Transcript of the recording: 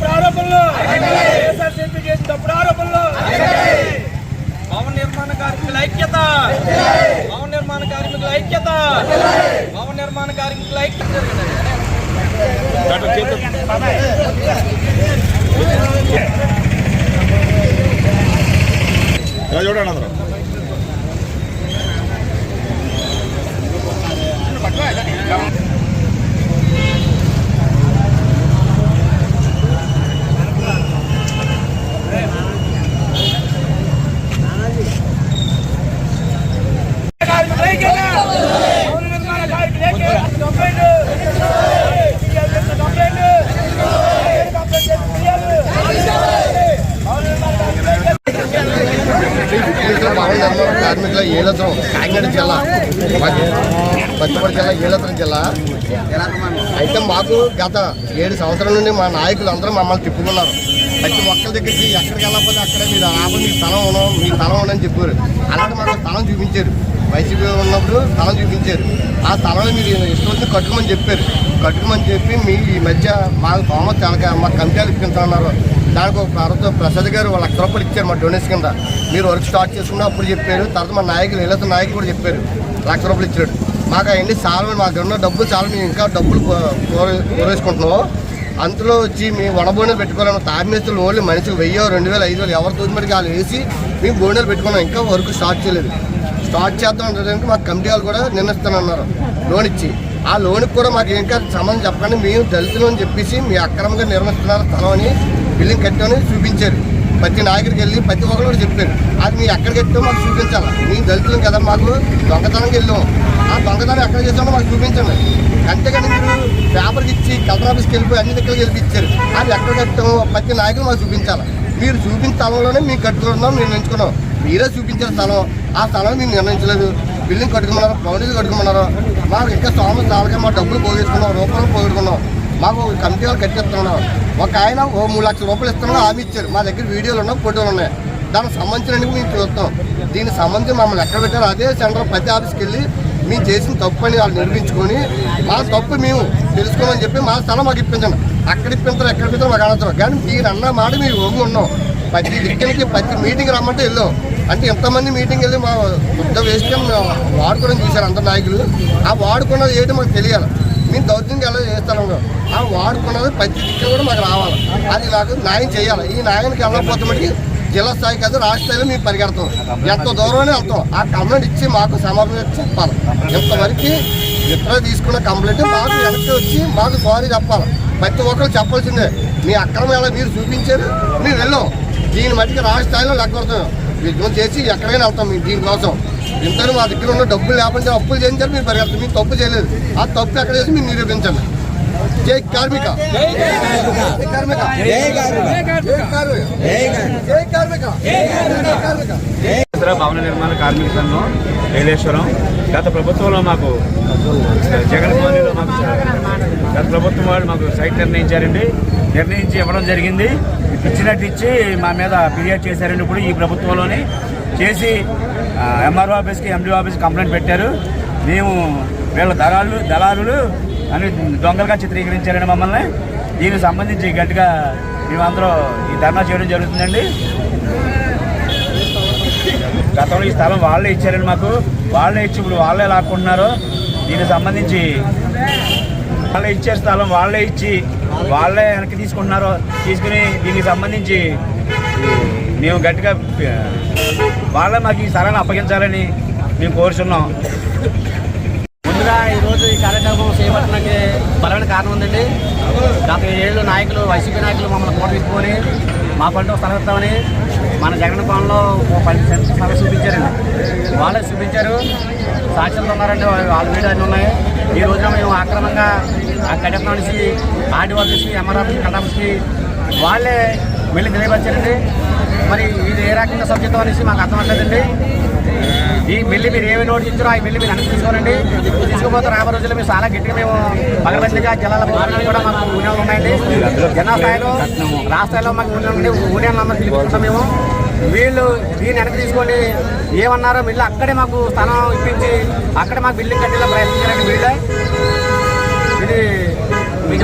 తప్పుడు ఆరోపణలు వైఎస్ఆర్సీపీ చేసిన తప్పుడు ఆరోపణలు భవన నిర్మాణ కార్మికుల ఐక్యత. భవన నిర్మాణ కార్మికుల ఐక్యత. భవన నిర్మాణ కార్మికుల ఐక్యత. చూడండి అందరూ. పట్టుకో విద్యుత్ కార్మికుల ఏలత్రం కాకినాడ జిల్లా మాది జిల్లా ఏలత్రం జిల్లా. అయితే మాకు గత ఏడు సంవత్సరాల నుండి మా నాయకులు అందరూ మమ్మల్ని తిప్పుకున్నారు. ప్రతి ఒక్కరి దగ్గరికి ఎక్కడికి వెళ్ళకపోతే అక్కడే మీరు ఆపద మీ స్థలం ఉన్నాం మీ స్థలం ఉండని చెప్పారు. అలాంటి మాకు స్థలం చూపించారు. వైసీపీ ఉన్నప్పుడు స్థలం చూపించారు. ఆ స్థలంలో మీరు ఇష్టం వచ్చి కట్టుకోమని చెప్పారు. కట్టుకోమని చెప్పి మీ ఈ మధ్య మాకు బహుమత తెలక మా కమిటీలు ఇప్పించాలన్నారు దానికి ఒక ప్రభుత్వ ప్రసాద్ గారు వాళ్ళ లక్ష రూపాయలు ఇచ్చారు మా డొనేషన్ కింద. మీరు వర్క్ స్టార్ట్ చేసుకున్న అప్పుడు చెప్పారు తర్వాత మా నాయకులు ఇళ్ళతో నాయకులు కూడా చెప్పారు లక్ష రూపాయలు ఇచ్చాడు. మాకు అవన్నీ చాలా మా దగ్గర ఉన్న డబ్బులు చాలా మేము ఇంకా డబ్బులు కోరేసుకుంటున్నాం అందులో వచ్చి మేము వడబోనీలు పెట్టుకోవాలన్న తామేస్తులు ఓన్లీ మనిషికి వెయ్యో రెండు వేలు ఐదు వేలు ఎవరు తోచిమడికి వాళ్ళు వేసి మేము బోనీలు పెట్టుకున్నాం ఇంకా వర్క్ స్టార్ట్ చేయలేదు. స్టార్ట్ చేద్దాం అంటే మాకు కమిటీ వాళ్ళు కూడా నిర్ణయిస్తానన్నారు లోన్ ఇచ్చి. ఆ లోన్కి కూడా మాకు ఇంకా సంబంధం చెప్పకండి మేము దళితులు అని చెప్పేసి మీ అక్రమంగా నిర్మిస్తున్నారు స్థలం అని బిల్డింగ్ కట్టామని చూపించారు. ప్రతి నాయకుడికి వెళ్ళి ప్రతి ఒక్కరు కూడా చెప్పారు. అది మీ ఎక్కడ కట్టామో మాకు చూపించాలి? మేము దళితులం కదా మాకు. దొంగతనంకి వెళ్ళాం. ఆ దొంగతనం ఎక్కడ చేసామో మాకు చూపించండి. అంతేగాని మీరు పేపర్కి ఇచ్చి కలెక్టర్ ఆఫీస్కి వెళ్ళిపోయి అన్ని దగ్గరికి వెళ్ళి ఇచ్చారు అది ఎక్కడ కట్టామో ప్రతి నాయకులు మాకు చూపించాలి? మీరు చూపించిన స్థలంలోనే మేము కట్టుకున్నాం మేము ఎంచుకున్నాం మీరే చూపించిన స్థలం. ఆ స్థలం మేము నిర్ణయించలేదు. బిల్డింగ్ కట్టుకున్నారు పౌడీలు కట్టుకున్నారు మాకు ఇంకా స్వామి చాలక మా డబ్బులు పోగేసుకున్నాం రూపాయలు పోగొట్టుకున్నాం. మాకు కమిటీ వాళ్ళు కట్టిస్తున్నాం ఒక ఆయన ఓ మూడు లక్షల రూపాయలు ఇస్తున్నాం హామీ ఇచ్చారు. మా దగ్గర వీడియోలు ఉన్నాయి ఫోటోలు ఉన్నాయి. దానికి సంబంధించినవి మేము చూస్తాం. దీనికి సంబంధించి మమ్మల్ని ఎక్కడ పెట్టారో అదే సెంటర్ ప్రతి ఆఫీస్కి వెళ్ళి మేము చేసిన తప్పు అని వాళ్ళు నిర్మించుకొని మా తప్పు మేము తెలుసుకోమని చెప్పి మా స్థలం మాకు ఇప్పించండి. అక్కడ ఇప్పించారు ఎక్కడ ఇప్పించారు మాకు అనవసరం. కానీ మీరు అన్న మాట మీరు ఒంగి ఉన్నాం. ప్రతి దిక్కనికి ప్రతి మీటింగ్ రమ్మంటే వెళ్ళాం. అంటే ఎంతమంది మీటింగ్ వెళ్ళి మా పెద్ద వేస్ట్ వాడుకోవడం చూశారు అంత నాయకులు. ఆ వాడుకున్నది ఏంటో మాకు తెలియాలి. మేము దౌర్జన్యం ఎలా చేస్తాను ఆ వాడుకున్నది ప్రతి దిక్కు కూడా మాకు రావాలి. అది నాకు న్యాయం చేయాలి. ఈ న్యాయానికి వెళ్ళకపోతే మటుకి జిల్లా స్థాయి కాదు రాష్ట్ర స్థాయిలో మేము పరిగెడతాం. ఎంత దూరమనే వెళ్తాం. ఆ కంప్లైంట్ ఇచ్చి మాకు సమాధానం చెప్పాలి. ఇంతవరకు ఇతర తీసుకున్న కంప్లైంట్ మాకు వెనక్కి వచ్చి మాకు సారీ చెప్పాలి. ప్రతి ఒక్కరు చెప్పాల్సిందే. మీ అక్రమం ఎలా మీరు చూపించారు? మేము వెళ్ళాం. దీని మట్టికి రాష్ట్ర స్థాయిలో లెక్కడుతున్నాం యుద్ధం చేసి ఎక్కడికైనా వెళ్తాం మేము దీనికోసం ఇంతలో మా దగ్గర ఉన్న డబ్బులు లేకపోతే అప్పులు చేయించారు మీరు పరిగెడతాం మీరు తప్పు చేయలేదు ఆ తప్పు ఎక్కడ చేసి మీరు నిరూపించండి జై కార్మిక జై కార్మిక జై కార్మిక జై కార్మిక జై కార్మిక ఇతర భవన నిర్మాణ కార్మిక సంఘం ఏలేశ్వరం గత ప్రభుత్వంలో మాకు జగన్మోహన్లో మాకు గత ప్రభుత్వం వాళ్ళు మాకు సైట్ నిర్ణయించారండి నిర్ణయించి ఇవ్వడం జరిగింది ఇచ్చినట్టు ఇచ్చి మా మీద ఫిర్యాదు చేశారండి ఇప్పుడు ఈ ప్రభుత్వంలోనే చేసి ఎంఆర్ఓ ఆఫీస్కి ఎండిఓ ఆఫీస్కి కంప్లైంట్ పెట్టారు. మేము వీళ్ళ దళాలు దళారులు అని దొంగలుగా చిత్రీకరించారండి మమ్మల్ని. దీనికి సంబంధించి గట్టిగా మేమందరూ ఈ ధర్నా చేయడం జరుగుతుందండి. గతంలో ఈ స్థలం వాళ్ళే ఇచ్చారండి మాకు వాళ్ళే ఇచ్చి ఇప్పుడు వాళ్ళే లాక్కుంటున్నారు. దీనికి సంబంధించి వాళ్ళే ఇచ్చే స్థలం వాళ్ళే ఇచ్చి వాళ్ళే వెనక్కి తీసుకుంటున్నారు తీసుకుని దీనికి సంబంధించి మేము గట్టిగా వాళ్ళే మాకు ఈ స్థలాన్ని అప్పగించాలని మేము కోరుచున్నాం. ముందుగా ఈరోజు ఈ కార్యక్రమం చేపట్టడానికి బలమైన కారణం ఉందండి. గత ఏళ్ళు నాయకులు వైసీపీ నాయకులు మమ్మల్ని ఫోటో తీసుకొని మా పంట స్థలం ఇస్తామని మన జగన్ పాలనలో పని పది చూపించారండి. వాళ్ళే చూపించారు. సాక్షులు ఉన్నారంటే వాళ్ళ వీడియో అన్నీ ఉన్నాయి. ఈ రోజున మేము అక్రమంగా ఆ కడప నుంచి ఆర్డీ ఆఫీస్కి ఎంఆర్ ఆఫీస్కి వాళ్ళే వెళ్ళి తెలియపరిచారండి మరి ఇది ఏ రకంగా సబ్జెక్ట్ అనేసి మాకు అర్థం అవ్వలేదండి ఈ మిల్లి మీరు ఏమి నోట్ ఇచ్చారో ఆ మిల్లి మీరు అన్ని తీసుకోనండి. తీసుకోపోతే రాబో రోజుల్లో మేము చాలా గట్టిగా మేము పగలబద్దిగా జిల్లాల భవనాలు కూడా మాకు యూనియన్లు ఉన్నాయండి. జిల్లా స్థాయిలో రాష్ట్రాల్లో మాకు యూనియన్ ఉండి యూనియన్ అందరూ పిలుపుకుంటాం మేము. వీళ్ళు దీన్ని వెనక్కి తీసుకొని ఏమన్నారో వీళ్ళు అక్కడే మాకు స్థలం ఇప్పించి అక్కడే మాకు బిల్డింగ్ కట్టేలా ప్రయత్నించారండి వీళ్ళే. ఇది మీకు